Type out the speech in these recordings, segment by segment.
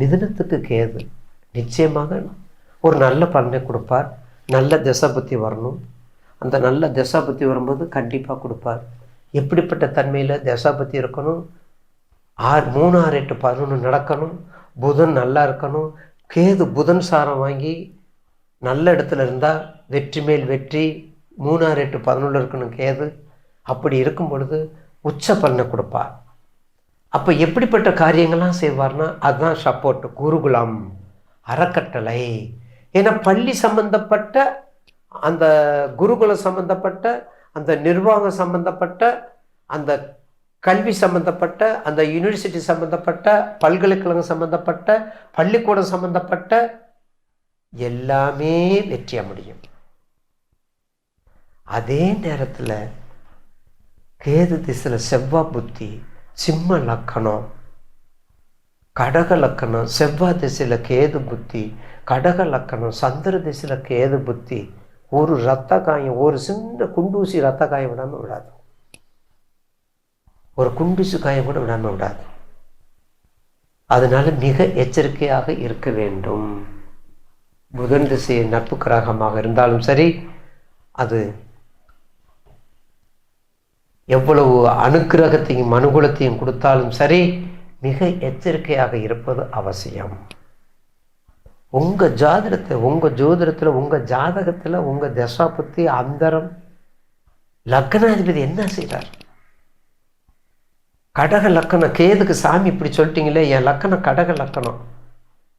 மிதனத்துக்கு கேது. நிச்சயமாக ஒரு நல்ல பலனை கொடுப்பார். நல்ல திசை பற்றி வரணும். அந்த நல்ல திசை பற்றி வரும்போது கண்டிப்பாக கொடுப்பார். எப்படிப்பட்ட தன்மையில் திசை பற்றி இருக்கணும்? ஆறு மூணு ஆறு எட்டு பதினொன்று நடக்கணும். புதன் நல்லா இருக்கணும். கேது புதன் சாரம் வாங்கி நல்ல இடத்துல இருந்தால் வெற்றி மேல் வெற்றி மூணாறு எட்டு பதினொன்று இருக்கணும் கேது. அப்படி இருக்கும் பொழுது உச்ச பலனை கொடுப்பார். அப்போ எப்படிப்பட்ட காரியங்கள்லாம் செய்வார்னா அதுதான் சப்போர்ட் குருகுலம் அறக்கட்டளை. ஏன்னா பள்ளி சம்பந்தப்பட்ட அந்த குருகுலம் சம்பந்தப்பட்ட அந்த நிர்வாகம் சம்பந்தப்பட்ட அந்த கல்வி சம்பந்தப்பட்ட அந்த யூனிவர்சிட்டி சம்பந்தப்பட்ட பல்கலைக்கழகம் சம்பந்தப்பட்ட பள்ளிக்கூடம் சம்பந்தப்பட்ட எல்லாமே வெற்றிய முடியும். அதே நேரத்தில் கேது திசையில் செவ்வாய் புத்தி சிம்ம லக்கணம் கடக லக்கணம் செவ்வாய் திசையில் கேது புத்தி கடக லக்கணம் சந்திர திசையில் கேது புத்தி. ஒரு ரத்த காயம் ஒரு சின்ன குண்டூசி ரத்த காயம் விடாமல் விடாது. ஒரு குண்டூசி காயம் கூட விடாமல் விடாது. அதனால் மிக எச்சரிக்கையாக இருக்க வேண்டும். புதன் திசை நட்பு கிரகமாக இருந்தாலும் சரி அது எவ்வளவு அனுக்கிரகத்தையும் அனுகூலத்தையும் கொடுத்தாலும் சரி மிக எச்சரிக்கையாக இருப்பது அவசியம். உங்கள் ஜாதகத்தை உங்கள் ஜோதிடத்தில் உங்கள் ஜாதகத்தில் உங்கள் தசாபுத்தி அந்தரம் லக்னாதிபதி என்ன செய்கிறார் கடக லக்கணம் கேதுக்கு சாமி இப்படி சொல்லிட்டீங்களே என் லக்கணம் கடக லக்கணம்.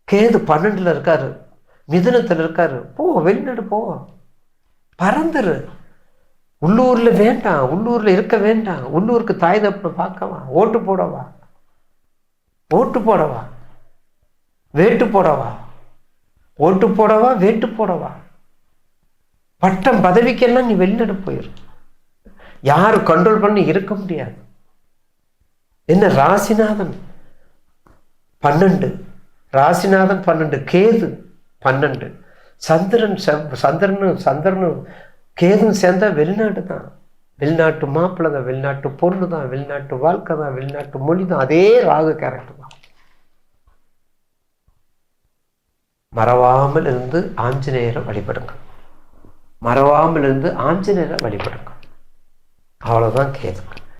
கேது பன்னெண்டில் இருக்காரு மிதுனத்தில் இருக்காரு போ வெளிநாடு போ பறந்துரு. உள்ளூரில் வேண்டாம் உள்ளூரில் இருக்க வேண்டாம் உள்ளூருக்கு தாய் தப்பு பார்க்கவா? ஓட்டு போடவா? ஓட்டு போடவா? வேட்டு போடவா? ஓட்டு போடவா வேட்டு போடவா? பட்டம் பதவிக்கெல்லாம் நீ வெளிநாடு போயிரு. யாரும் கண்ட்ரோல் பண்ணி இருக்க முடியாது. என்ன ராசிநாதன்? பன்னெண்டு. ராசிநாதன் பன்னெண்டு கேது பன்னெண்டு. சந்திரன் செவ் சந்திரனும் சந்திரனும் கேதும் வெளிநாடு தான். வெளிநாட்டு மாப்பிள்ளை தான் வெளிநாட்டு பொருள் தான் வெளிநாட்டு வாழ்க்கை தான் வெளிநாட்டு மொழி தான். அதே ராகு கேரக்டர் தான். மறவாமல் இருந்து ஆஞ்சநேயரை வழிபடுங்க. மறவாமல் இருந்து ஆஞ்சநேயரை வழிபடுங்க. அவ்வளோதான் கேதுங்க